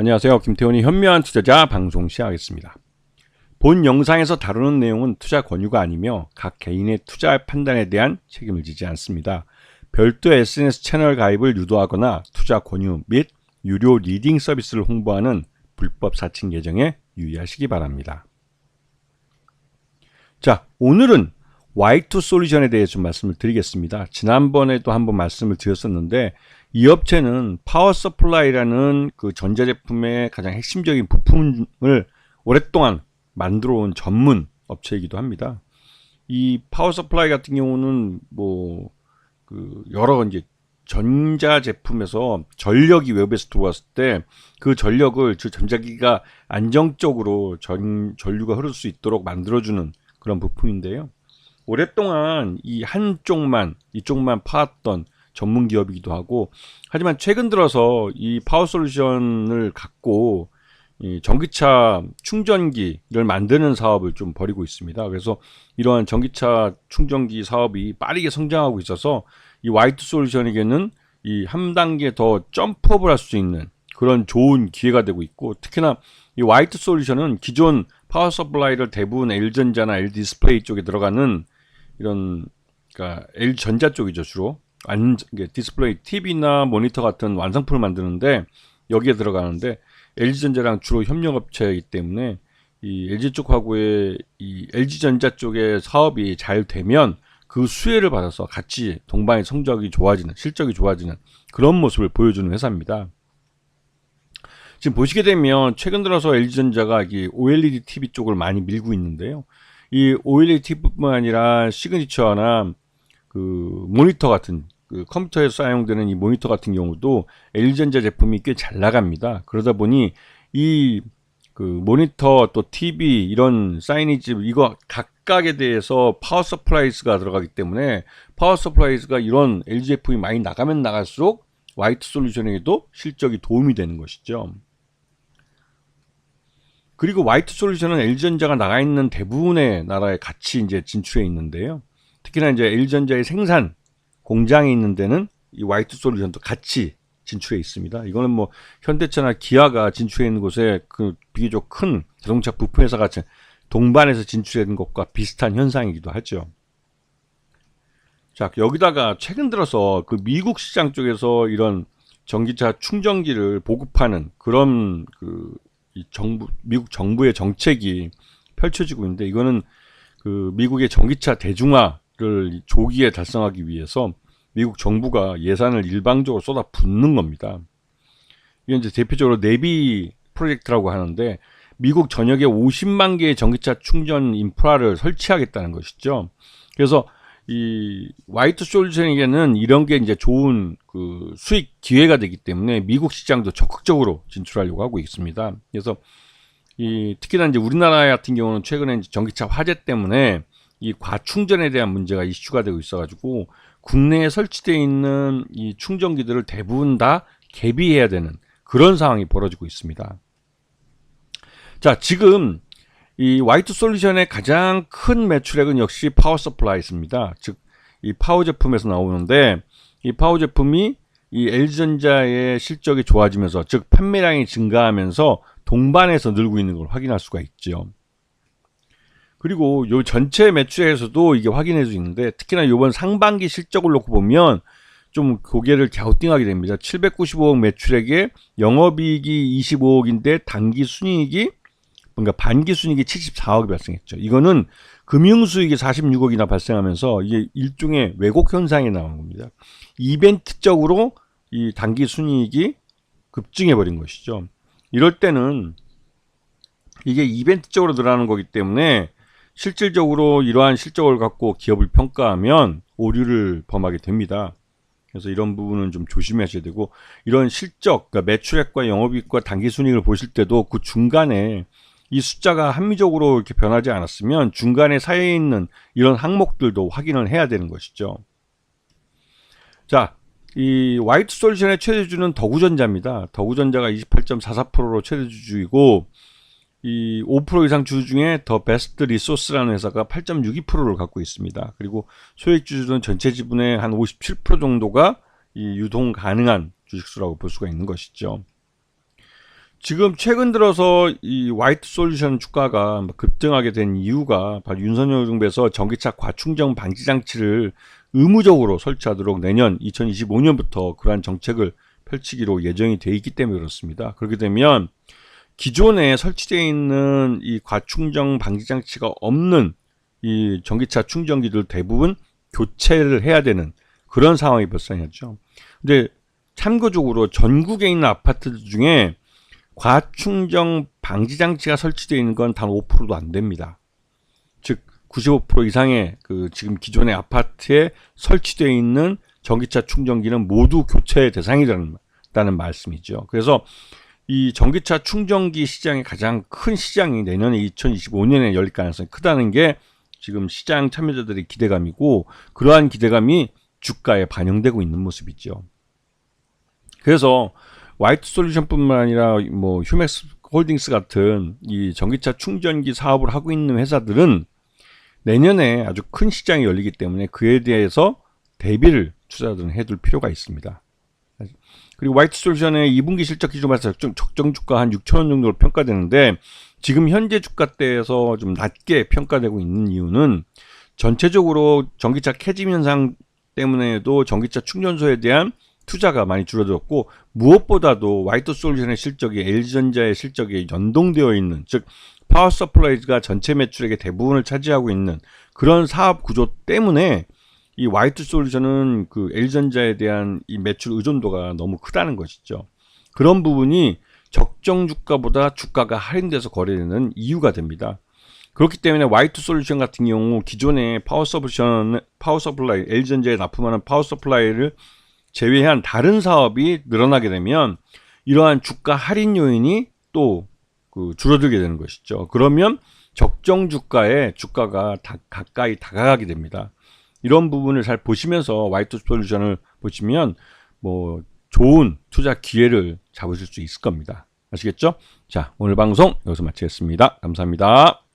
안녕하세요. 김태훈이 현명한 투자자 방송 시작하겠습니다. 본 영상에서 다루는 내용은 투자 권유가 아니며 각 개인의 투자 판단에 대한 책임을 지지 않습니다. 별도 SNS 채널 가입을 유도하거나 투자 권유 및 유료 리딩 서비스를 홍보하는 불법 사칭 계정에 유의하시기 바랍니다. 자, 오늘은 Y2 솔루션에 대해 좀 말씀을 드리겠습니다. 지난번에도 한번 말씀을 드렸었는데 이 업체는 파워 서플라이라는 그 전자제품의 가장 핵심적인 부품을 오랫동안 만들어 온 전문 업체이기도 합니다. 이 파워 서플라이 같은 경우는 뭐 그 여러 이제 전자 제품에서 전력이 외부에서 들어왔을 때 그 전력을 그 전자기가 안정적으로 전 전류가 흐를 수 있도록 만들어주는 그런 부품인데요. 오랫동안 이 한쪽만 이쪽만 파왔던 전문 기업이기도 하고 하지만 최근 들어서 이 파워 솔루션을 갖고 이 전기차 충전기를 만드는 사업을 좀 벌이고 있습니다. 그래서 이러한 전기차 충전기 사업이 빠르게 성장하고 있어서 이 와이트 솔루션에게는 이 한 단계 더 점프업을 할 수 있는 그런 좋은 기회가 되고 있고 특히나 이 와이트 솔루션은 기존 파워 서플라이를 대부분 L전자나 L디스플레이 쪽에 들어가는 이런 그러니까 L전자 쪽이죠 주로 완 디스플레이 TV나 모니터 같은 완성품을 만드는데 여기에 들어가는데 LG전자랑 주로 협력업체이기 때문에 이 LG 쪽하고의 이 LG전자 쪽의 사업이 잘 되면 그 수혜를 받아서 같이 동반의 성적이 좋아지는 실적이 좋아지는 그런 모습을 보여주는 회사입니다. 지금 보시게 되면 최근 들어서 LG전자가 이 OLED TV 쪽을 많이 밀고 있는데요. 이 OLED TV뿐만 아니라 시그니처나 그 모니터 같은 그 컴퓨터에서 사용되는 이 모니터 같은 경우도 LG전자 제품이 꽤 잘 나갑니다. 그러다 보니 이 그 모니터 또 TV 이런 사이니지 이거 각각에 대해서 파워 서플라이즈가 들어가기 때문에 파워 서플라이즈가 이런 LG 제품이 많이 나가면 나갈수록 화이트 솔루션에도 실적이 도움이 되는 것이죠. 그리고 화이트 솔루션은 LG전자가 나가 있는 대부분의 나라에 같이 이제 진출해 있는데요. 특히나 이제 LG전자의 생산 공장이 있는 데는 이 화이트 솔루션도 같이 진출해 있습니다. 이거는 뭐 현대차나 기아가 진출해 있는 곳에 그 비교적 큰 자동차 부품 회사가 동반해서 진출해 있는 것과 비슷한 현상이기도 하죠. 자, 여기다가 최근 들어서 그 미국 시장 쪽에서 이런 전기차 충전기를 보급하는 그런 그 정부 미국 정부의 정책이 펼쳐지고 있는데 이거는 그 미국의 전기차 대중화 를 조기에 달성하기 위해서 미국 정부가 예산을 일방적으로 쏟아 붓는 겁니다. 이게 이제 대표적으로 네비 프로젝트라고 하는데 미국 전역에 50만 개의 전기차 충전 인프라를 설치하겠다는 것이죠. 그래서 이 와이트 솔루션에게는 이런 게 이제 좋은 그 수익 기회가 되기 때문에 미국 시장도 적극적으로 진출하려고 하고 있습니다. 그래서 이 특히나 이제 우리나라 같은 경우는 최근에 전기차 화재 때문에 이 과충전에 대한 문제가 이슈가 되고 있어가지고 국내에 설치되어 있는 이 충전기들을 대부분 다 개비해야 되는 그런 상황이 벌어지고 있습니다. 자, 지금 이 화이트 솔루션의 가장 큰 매출액은 역시 파워 서플라이입니다. 즉, 이 파워 제품에서 나오는데 이 파워 제품이 이 LG전자의 실적이 좋아지면서 즉 판매량이 증가하면서 동반해서 늘고 있는 걸 확인할 수가 있죠. 그리고 요 전체 매출에서도 이게 확인해 수 있는데 특히나 요번 상반기 실적을 놓고 보면 좀 고개를 갸우뚱하게 됩니다. 795억 매출액에 영업이익이 25억인데 단기 순이익이 뭔가 반기 순이익이 74억이 발생했죠. 이거는 금융 수익이 46억이나 발생하면서 이게 일종의 왜곡 현상이 나온 겁니다. 이벤트적으로 이 단기 순이익이 급증해 버린 것이죠. 이럴 때는 이게 이벤트적으로 늘어나는 거기 때문에 실질적으로 이러한 실적을 갖고 기업을 평가하면 오류를 범하게 됩니다. 그래서 이런 부분은 좀 조심하셔야 되고 이런 실적, 그러니까 매출액과 영업이익과 단기순이익을 보실 때도 그 중간에 이 숫자가 합리적으로 이렇게 변하지 않았으면 중간에 사이에 있는 이런 항목들도 확인을 해야 되는 것이죠. 자, 이 화이트 솔루션의 최대주는 더구전자입니다. 더구전자가 28.44%로 최대주주이고 이 5% 이상 주주 중에 더 베스트 리소스라는 회사가 8.62%를 갖고 있습니다. 그리고 소액 주주는 전체 지분의 한 57% 정도가 이 유동 가능한 주식수라고 볼 수가 있는 것이죠. 지금 최근 들어서 이 화이트 솔루션 주가가 뭐 급등하게 된 이유가 바로 윤석열 정부에서 전기차 과충전 방지 장치를 의무적으로 설치하도록 내년 2025년부터 그러한 정책을 펼치기로 예정이 돼 있기 때문에 그렇습니다. 그렇게 되면 기존에 설치되어 있는 이 과충전 방지 장치가 없는 이 전기차 충전기들 대부분 교체를 해야 되는 그런 상황이 발생했죠. 근데 참고적으로 전국에 있는 아파트들 중에 과충전 방지 장치가 설치되어 있는 건 단 5%도 안 됩니다. 즉 95% 이상의 그 지금 기존의 아파트에 설치되어 있는 전기차 충전기는 모두 교체 대상이라는 말씀이죠. 그래서 이 전기차 충전기 시장의 가장 큰 시장이 내년에 2025년에 열릴 가능성이 크다는 게 지금 시장 참여자들의 기대감이고 그러한 기대감이 주가에 반영되고 있는 모습이죠. 그래서 화이트 솔루션뿐만 아니라 뭐 휴맥스 홀딩스 같은 이 전기차 충전기 사업을 하고 있는 회사들은 내년에 아주 큰 시장이 열리기 때문에 그에 대해서 대비를 투자들은 해둘 필요가 있습니다. 그리고 화이트 솔루션의 2분기 실적 기준으로 봐서 적정 주가 한 6천 원 정도로 평가되는데 지금 현재 주가대에서 좀 낮게 평가되고 있는 이유는 전체적으로 전기차 캐짐 현상 때문에도 전기차 충전소에 대한 투자가 많이 줄어들었고 무엇보다도 화이트 솔루션의 실적이 LG전자의 실적에 연동되어 있는 즉 파워 서플라이즈가 전체 매출액의 대부분을 차지하고 있는 그런 사업 구조 때문에 이 화이트 솔루션은 그 LG전자에 대한 이 매출 의존도가 너무 크다는 것이죠. 그런 부분이 적정 주가보다 주가가 할인돼서 거래되는 이유가 됩니다. 그렇기 때문에 화이트 솔루션 같은 경우 기존의 파워 서플션 파워 서플라이 LG전자에 납품하는 파워 서플라이를 제외한 다른 사업이 늘어나게 되면 이러한 주가 할인 요인이 또 그 줄어들게 되는 것이죠. 그러면 적정 주가에 주가가 다, 가까이 다가가게 됩니다. 이런 부분을 잘 보시면서 화이트 솔루션을 보시면 뭐 좋은 투자 기회를 잡으실 수 있을 겁니다. 아시겠죠? 자, 오늘 방송 여기서 마치겠습니다. 감사합니다.